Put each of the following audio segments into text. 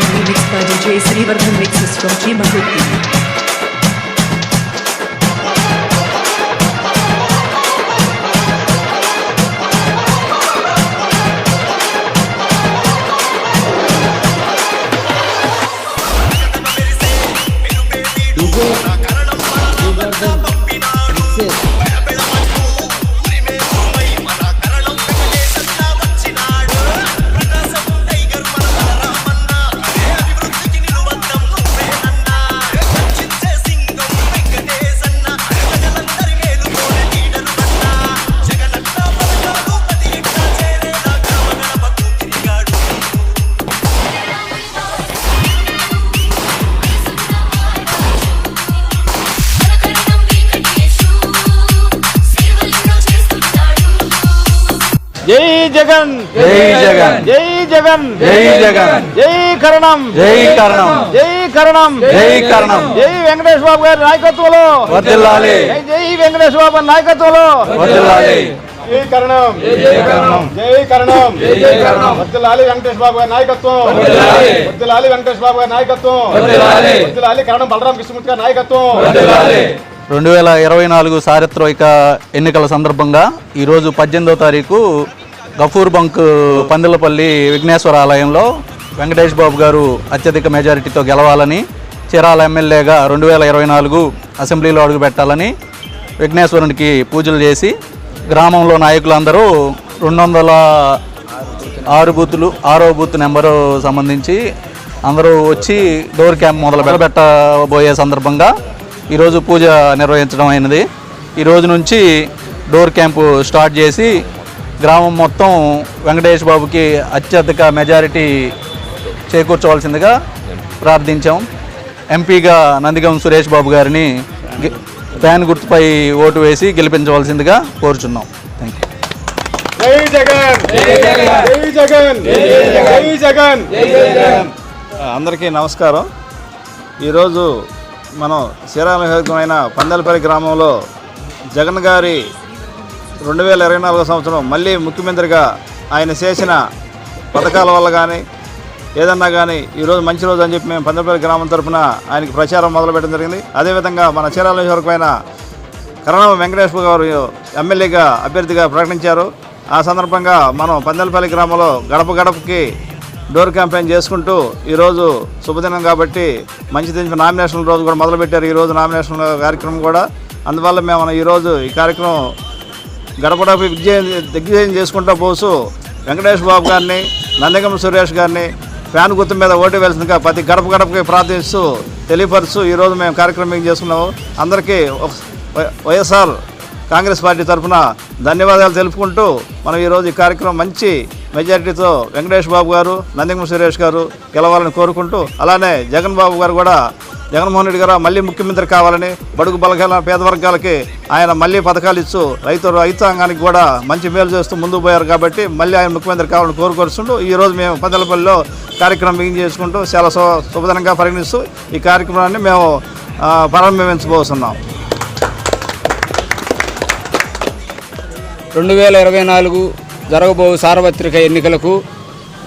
by music by DJ Srivarman Mixes from Kimahukti. Jagan. జై జగన్. జై జగన్. జై జగన్. జై కరణం. జై కరణం. జై కరణం. జై కరణం. జై వెంకటేష్ బాబు గారి నాయకత్వంలో. వర్ధిల్లాలి జై జై వెంకటేష్ బాబు గారి నాయకత్వంలో. వర్ధిల్లాలి జై కరణం. జై కరణం జై కరణం. జై కరణం. వర్ధిల్లాలి వెంకటేష్ బాబు గారి నాయకత్వం. వర్ధిల్లాలి వెంకటేష్ బాబు గారి నాయకత్వం. వర్ధిల్లాలి కరణం బలరాం కృష్ణమూర్తి గారి నాయకత్వం. రెండు వేల ఇరవై నాలుగు చారిత్రక ఎన్నికల సందర్భంగా ఈరోజు పద్దెనిమిదో తారీఖు గఫూర్ బంక్ పందిలపల్లి విఘ్నేశ్వర ఆలయంలో వెంకటేష్ బాబు గారు అత్యధిక మెజారిటీతో గెలవాలని చీరాల ఎమ్మెల్యేగా రెండు వేల ఇరవై నాలుగు అసెంబ్లీలో అడుగుపెట్టాలని విఘ్నేశ్వరునికి పూజలు చేసి గ్రామంలో నాయకులందరూ రెండు వందల ఆరు బూతులు ఆరో బూత్ నెంబరు సంబంధించి అందరూ వచ్చి డోర్ క్యాంప్ మొదలు పెట్టబోయే సందర్భంగా ఈరోజు పూజ నిర్వహించడం అయినది. ఈ రోజు నుంచి డోర్ క్యాంపు స్టార్ట్ చేసి గ్రామం మొత్తం వెంకటేష్ బాబుకి అత్యధిక మెజారిటీ చేకూర్చవలసిందిగా ప్రార్థించాం. ఎంపీగా నందిగం సురేష్ బాబు గారిని ఫ్యాన్ గుర్తుపై ఓటు వేసి గెలిపించవలసిందిగా కోరుచున్నాం. థ్యాంక్ యూ జై జగన్! జై జగన్! జై జగన్! జై జగన్! అందరికీ నమస్కారం. ఈరోజు మనం శ్రీరామ నియోజకమైన పందలపల్లి గ్రామంలో జగన్ గారి రెండు వేల ఇరవై నాలుగో సంవత్సరం మళ్ళీ ముఖ్యమంత్రిగా ఆయన చేసిన పథకాల వల్ల కానీ ఏదన్నా కానీ ఈరోజు మంచి రోజు అని చెప్పి మేము పందలపల్లి గ్రామం తరఫున ఆయనకి ప్రచారం మొదలుపెట్టడం జరిగింది. అదేవిధంగా మన చీరాల నియోజకవర్గమైన కరణం వెంకటేశ్వర గారు ఎమ్మెల్యేగా అభ్యర్థిగా ప్రకటించారు. ఆ సందర్భంగా మనం పందెలపల్లి గ్రామంలో గడప గడపకి డోర్ క్యాంపెయిన్ చేసుకుంటూ ఈరోజు శుభదినం కాబట్టి మంచి తెలిసిన నామినేషన్ రోజు కూడా మొదలుపెట్టారు. ఈరోజు నామినేషన్ కార్యక్రమం కూడా. అందువల్ల మేము ఈరోజు ఈ కార్యక్రమం గడపడపై విజయం దిగ్విజయం చేసుకుంటూ పోసు వెంకటేష్ బాబు గారిని నందిగం సురేష్ గారిని ఫ్యాన్ గుర్తు మీద ఓటు వేయాల్సిందిగా ప్రతి గడప గడపకి ప్రార్థిస్తూ తెలియపరుస్తూ ఈరోజు మేము కార్యక్రమం చేసుకున్నాము అందరికీ వై- వైఎస్ఆర్ కాంగ్రెస్ పార్టీ తరఫున ధన్యవాదాలు తెలుపుకుంటూ మనం ఈరోజు ఈ కార్యక్రమం మంచి మెజారిటీతో వెంకటేష్ బాబు గారు నందిగం సురేష్ గారు గెలవాలని కోరుకుంటూ అలానే జగన్ బాబు గారు కూడా జగన్మోహన్ రెడ్డి గారు మళ్ళీ ముఖ్యమంత్రి కావాలని బడుగు బలగాల పేద వర్గాలకి ఆయన మళ్ళీ పథకాలు ఇస్తూ రైతు రైతాంగానికి కూడా మంచి మేలు చేస్తూ ముందుకు పోయారు కాబట్టి మళ్ళీ ఆయన ముఖ్యమంత్రి కావాలని కోరుకొస్తుంటూ ఈరోజు మేము పందలపల్లిలో కార్యక్రమం బిగిన్ చేసుకుంటూ చాలా శుభదనంగా పరిగణిస్తూ ఈ కార్యక్రమాన్ని మేము ప్రారంభించబోతున్నాం. రెండు వేల ఇరవై నాలుగు జరగబో సార్వత్రిక ఎన్నికలకు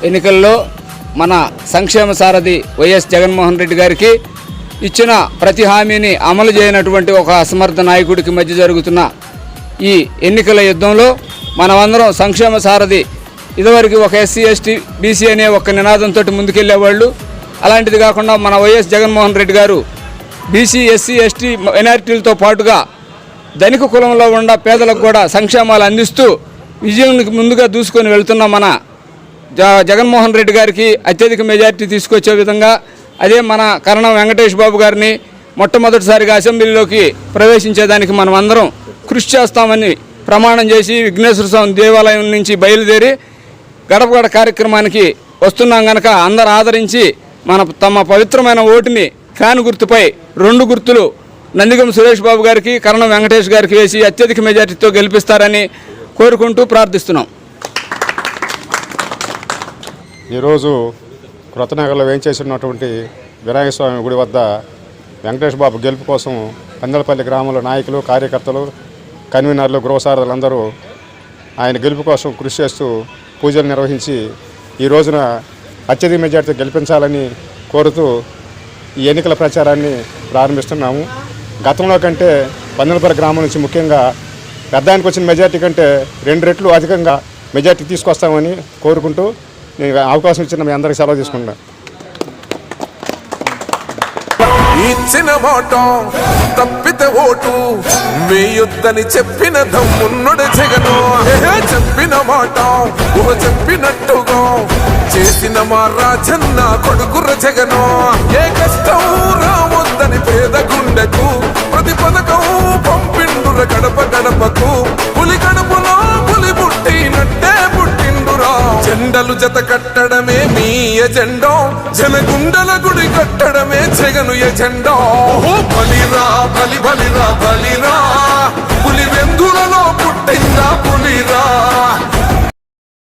ఎన్నికల్లో మన సంక్షేమ సారథి వైఎస్ జగన్మోహన్ రెడ్డి గారికి ఇచ్చిన ప్రతి హామీని అమలు చేయనటువంటి ఒక అసమర్థ నాయకుడికి మధ్య జరుగుతున్న ఈ ఎన్నికల యుద్ధంలో మనమందరం సంక్షేమ సారథి. ఇదివరకు ఒక ఎస్సీ ఎస్టీ బీసీ అనే ఒక నినాదంతో ముందుకెళ్ళేవాళ్ళు అలాంటిది కాకుండా మన వైఎస్ జగన్మోహన్ రెడ్డి గారు బీసీ ఎస్సీ ఎస్టీ మైనారిటీలతో పాటుగా ధనిక కులంలో ఉన్న పేదలకు కూడా సంక్షేమాలు అందిస్తూ విజయానికి ముందుగా దూసుకొని వెళ్తున్న మన జ జగన్మోహన్ రెడ్డి గారికి అత్యధిక మెజార్టీ తీసుకొచ్చే విధంగా అదే మన కరణం వెంకటేష్ బాబు గారిని మొట్టమొదటిసారిగా అసెంబ్లీలోకి ప్రవేశించేదానికి మనం అందరం కృషి చేస్తామని ప్రమాణం చేసి విఘ్నేశ్వర స్వామి దేవాలయం నుంచి బయలుదేరి గడప గడ కార్యక్రమానికి వస్తున్నాం గనక అందరు ఆదరించి మన తమ పవిత్రమైన ఓటుని ఫ్యాన్ గుర్తుపై రెండు గుర్తులు నందిగం సురేష్ బాబు గారికి కరణం వెంకటేష్ గారికి వేసి అత్యధిక మెజార్టీతో గెలిపిస్తారని కోరుకుంటూ ప్రార్థిస్తున్నాం. ఈరోజు కృతనగర్లో వేయించేసినటువంటి వినాయకస్వామి గుడి వద్ద వెంకటేష్ బాబు గెలుపు కోసం పందలపల్లి గ్రామంలో నాయకులు కార్యకర్తలు కన్వీనర్లు గృహసారథులందరూ ఆయన గెలుపు కోసం కృషి చేస్తూ పూజలు నిర్వహించి ఈ రోజున అత్యధిక మెజార్టీ గెలిపించాలని కోరుతూ ఈ ఎన్నికల ప్రచారాన్ని ప్రారంభిస్తున్నాము. గతంలో కంటే పందెలపల్లి గ్రామం నుంచి ముఖ్యంగా పెద్దానికి వచ్చిన మెజార్టీ కంటే రెండు రెట్లు అధికంగా మెజార్టీ తీసుకొస్తామని కోరుకుంటూ నేను అవకాశం ఇచ్చిన మీ అందరికీ సెలవు తీసుకుంటున్నాను ఇచ్చిన మాట తప్పితే ఓటు వేయొద్దని చెప్పిన దమ్మున్నడు జగను. చెప్పిన మాట ఊహ చెప్పినట్టుగా. చేసిన మా రాజన్న కొడుకుర జగను. ఏ కష్టం రావద్దని పేద గుండెకు ప్రతి పథకం పంపిండుర గడప జెండలు జత కట్టడమే మీ ఎజెండో. జనగుండల గుడి కట్టడమే జగను ఎజెండో. బలిరా బలి బలిరా బలిరా. పులి వెందులలో పుట్టిందా పులిరా?